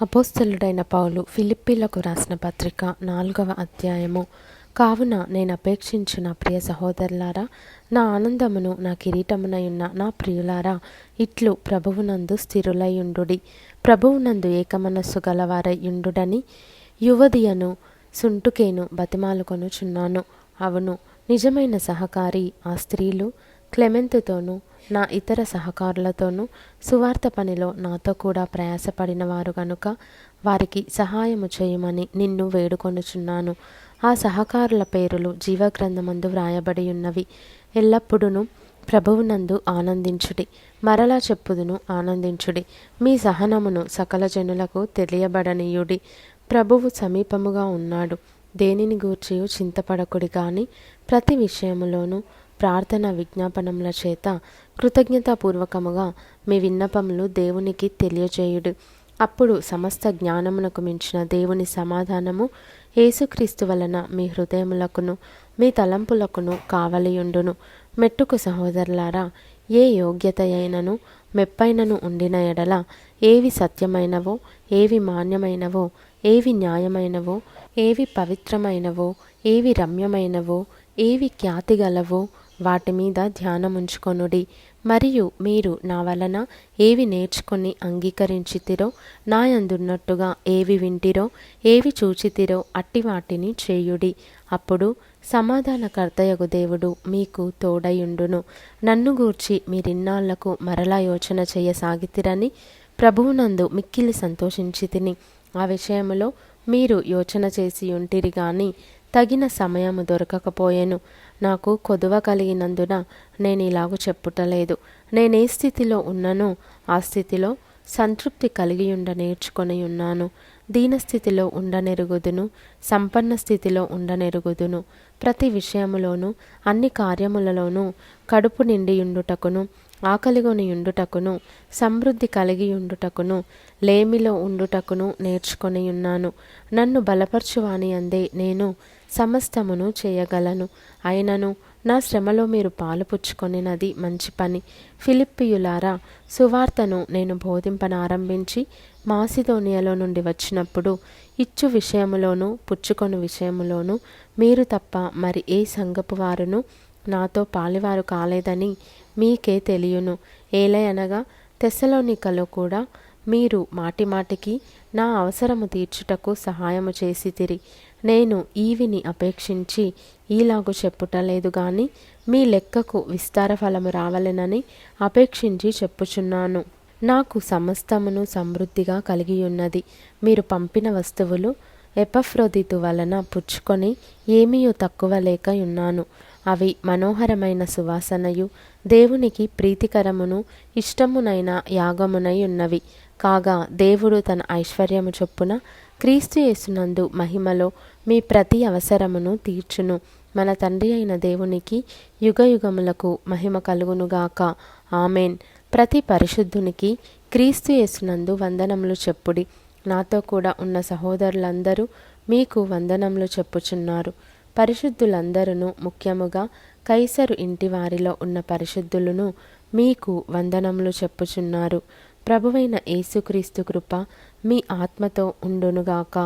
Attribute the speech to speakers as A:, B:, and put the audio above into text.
A: అపోస్తలుడైన పౌలు ఫిలిప్పీలకు రాసిన పత్రిక నాలుగవ అధ్యాయము. కావున నేను అపేక్షించిన ప్రియ సహోదరులారా నా ఆనందమును నా కిరీటమునయున్న నా ప్రియులారా ఇట్లు ప్రభువునందు స్థిరులయుండుడి. ప్రభువునందు ఏకమనస్సు గలవారయుండుడని యువదియను సుంటుకేను బతిమాలుకొనుచున్నాను. అవును నిజమైన సహకారి ఆ స్త్రీలు క్లెమెంతుతోనూ నా ఇతర సహకారులతోనూ సువార్త పనిలో నాతో కూడా ప్రయాసపడిన వారు గనుక వారికి సహాయము చేయమని నిన్ను వేడుకొనుచున్నాను. ఆ సహకారుల పేరులు జీవగ్రంథమందు వ్రాయబడి ఉన్నవి. ఎల్లప్పుడూ ప్రభువునందు ఆనందించుడి. మరలా చెప్పుదును ఆనందించుడి. మీ సహనమును సకల జనులకు తెలియబడనీయుడి. ప్రభువు సమీపముగా ఉన్నాడు. దేనిని గూర్చియు చింతపడకుడి కానీ ప్రతి విషయములోనూ ప్రార్థన విజ్ఞాపనముల చేత కృతజ్ఞతాపూర్వకముగా మీ విన్నపములు దేవునికి తెలియజేయుడు. అప్పుడు సమస్త జ్ఞానమునకు మించిన దేవుని సమాధానము యేసుక్రీస్తు వలన మీ హృదయములకును మీ తలంపులకును కావలియుండును. మెట్టుకు సహోదరులారా ఏ యోగ్యత అయినను మెప్పైనను ఉండిన ఎడల ఏవి సత్యమైనవో ఏవి మాన్యమైనవో ఏవి న్యాయమైనవో ఏవి పవిత్రమైనవో ఏవి రమ్యమైనవో ఏవి ఖ్యాతిగలవో వాటి మీద ధ్యానం ఉంచుకొనుడి. మరియు మీరు నా వలన ఏవి నేర్చుకొని అంగీకరించితిరో నాయందున్నట్టుగా ఏవి వింటిరో ఏవి చూచితిరో అట్టి వాటిని చేయుడి. అప్పుడు సమాధానకర్తయగు దేవుడు మీకు తోడయుండును. నన్ను గూర్చి మీరిన్నాళ్ళకు మరలా యోచన చేయసాగితిరని ప్రభువునందు మిక్కిలి సంతోషించి తిని ఆ విషయంలో మీరు యోచన చేసి ఉంటిరి గాని తగిన సమయము దొరకకపోయాను. నాకు కొదువ కలిగినందున నేను ఇలాగ చెప్పుటలేదు. నేనే స్థితిలో ఉన్ననో ఆ స్థితిలో సంతృప్తి కలిగి ఉండ నేర్చుకొని ఉన్నాను దీనస్థితిలో ఉండనెరుగుదును సంపన్న స్థితిలో ఉండనెరుగుదును ప్రతి విషయములోనూ అన్ని కార్యములలోనూ కడుపు నిండి ఉండుటకును ఆకలిగొని ఉండుటకును సమృద్ధి కలిగి ఉండుటకును లేమిలో ఉండుటకును నేర్చుకొని ఉన్నాను నన్ను బలపరచువాని అందే నేను సమస్తమును చేయగలను. అయినను నా శ్రమలో మీరు పాలుపుచ్చుకొనినది మంచి పని. ఫిలిప్పియులారా సువార్తను నేను బోధింపనారంభించి మాసిదోనియలో నుండి వచ్చినప్పుడు ఇచ్చు విషయములోనూ పుచ్చుకొని విషయములోనూ మీరు తప్ప మరి ఏ సంగపు వారును నాతో పాలివారు కాలేదని మీకే తెలియను. ఏలయనగా తెస్సలోనికలో కూడా మీరు మాటిమాటికి నా అవసరము తీర్చుటకు సహాయము చేసి తిరి. నేను ఈవిని అపేక్షించి ఈలాగు చెప్పుటలేదు గాని మీ లెక్కకు విస్తార ఫలము రావలెనని అపేక్షించి చెప్పుచున్నాను. నాకు సమస్తమును సమృద్ధిగా కలిగి ఉన్నది మీరు పంపిన వస్తువులు ఎపఫ్రోదితు వలన పుచ్చుకొని ఏమీయో తక్కువ లేక ఉన్నాను అవి మనోహరమైన సువాసనయు దేవునికి ప్రీతికరమును ఇష్టమునైన యాగమునై ఉన్నవి కాగా దేవుడు తన ఐశ్వర్యము చొప్పున క్రీస్తు యేసునందు మహిమలో మీ ప్రతి అవసరమును తీర్చును. మన తండ్రి అయిన దేవునికి యుగయుగములకు మహిమ కలుగునుగాక. ఆమెన్. ప్రతి పరిశుద్ధునికి క్రీస్తు యేసునందు వందనములు చెప్పుడి. నాతో కూడా ఉన్న సహోదరులందరూ మీకు వందనములు చెప్పుచున్నారు. పరిశుద్ధులందరూ ముఖ్యముగా కైసరు ఇంటి వారిలో ఉన్న పరిశుద్ధులను మీకు వందనములు చెప్పుచున్నారు. ప్రభువైన యేసుక్రీస్తు కృప మీ ఆత్మతో ఉండునుగాక.